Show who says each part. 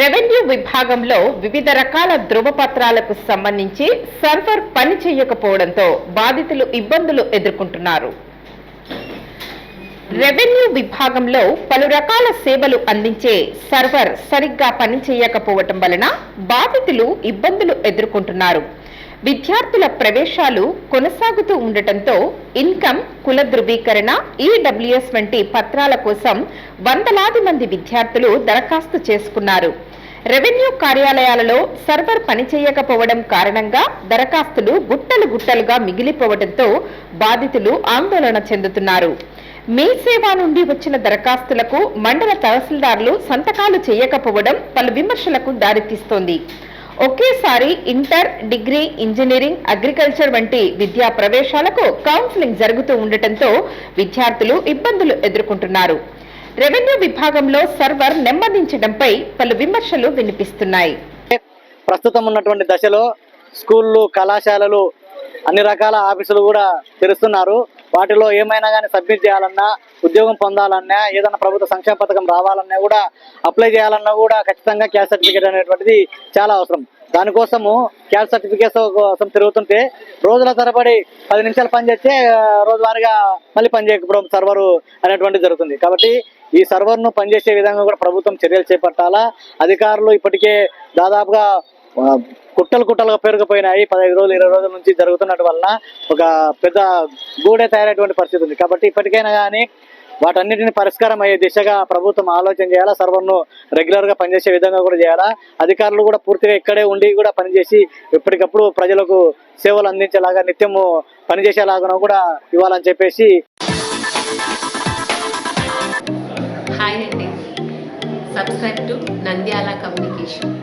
Speaker 1: Revenue విభాగంలో వివిధ రకాల ధృవపత్రాలకు సంబంధించి సర్వర్ పని చేయకపోవడంతో బాధితులు ఇబ్బందులు ఎదుర్కొంటున్నారు. రెవెన్యూ విభాగంలో పలు రకాల సేవలు అందించే సర్వర్ సరిగ్గా పనిచేయకపోవటం వలన బాధితులు ఇబ్బందులు ఎదుర్కొంటున్నారు. విద్యార్థుల ప్రవేశాలు కొనసాగుతూ ఉండటంతో ఇన్కమ్ కుల ధృవీకరణ ఈడబ్ల్యూఎస్ వంటి పత్రాల కోసం వందలాది మంది విద్యార్థులు దరఖాస్తు చేసుకున్నారు. రెవెన్యూ కార్యాలయాలలో సర్వర్ పనిచేయకపోవడం కారణంగా దరఖాస్తులు గుట్టలు గుట్టలుగా మిగిలిపోవడంతో బాధితులు ఆందోళన చెందుతున్నారు. మీ సేవ నుండి వచ్చిన దరఖాస్తులకు మండల తహసీల్దార్లు సంతకాలు చేయకపోవడం పలు విమర్శలకు దారితీస్తోంది. ఒకేసారి ఇంటర్ డిగ్రీ ఇంజనీరింగ్ అగ్రికల్చర్ వంటి విద్యా ప్రవేశాలకు కౌన్సిలింగ్ జరుగుతూ ఉండటంతో విద్యార్థులు ఇబ్బందులు ఎదుర్కొంటున్నారు. రెవెన్యూ విభాగంలో సర్వర్ నెమ్మదించడంపై పలు విమర్శలు వినిపిస్తున్నాయి.
Speaker 2: ప్రస్తుతం ఉన్నటువంటి దశలో స్కూళ్ళు కళాశాలలు అన్ని రకాల ఆఫీసులు కూడా తెరుస్తున్నారు. వాటిలో ఏమైనా కానీ సబ్మిట్ చేయాలన్నా ఉద్యోగం పొందాలన్నా ఏదైనా ప్రభుత్వ సంక్షేమ పథకం రావాలన్నా కూడా అప్లై చేయాలన్నా కూడా ఖచ్చితంగా క్యాస్ట్ సర్టిఫికేట్ అనేటువంటిది చాలా అవసరం. దానికోసము క్యాస్ట్ సర్టిఫికేట్ కోసం తిరుగుతుంటే రోజుల తరబడి పది నిమిషాలు పనిచేస్తే రోజువారీగా మళ్ళీ పనిచేయకపోవడం సర్వరు అనేటువంటిది జరుగుతుంది. కాబట్టి ఈ సర్వర్ను పనిచేసే విధంగా కూడా ప్రభుత్వం చర్యలు చేపట్టాలా? అధికారులు ఇప్పటికే దాదాపుగా కుట్టలు కుట్టలుగా పెరిగిపోయినాయి. పదహైదు రోజులు ఇరవై రోజుల నుంచి జరుగుతున్నట్టు వలన ఒక పెద్ద గూడే తయారైనటువంటి పరిస్థితి ఉంది. కాబట్టి ఇప్పటికైనా కానీ వాటన్నిటిని పరిష్కారం అయ్యే దిశగా ప్రభుత్వం ఆలోచన చేయాలా? సర్వర్ను రెగ్యులర్గా పనిచేసే విధంగా కూడా చేయాలా? అధికారులు కూడా పూర్తిగా ఇక్కడే ఉండి కూడా పనిచేసి ఎప్పటికప్పుడు ప్రజలకు సేవలు అందించేలాగా నిత్యము పనిచేసేలాగా కూడా ఇవ్వాలని చెప్పేసి
Speaker 3: హాయ్ అండి. Subscribe to Nandyala communication.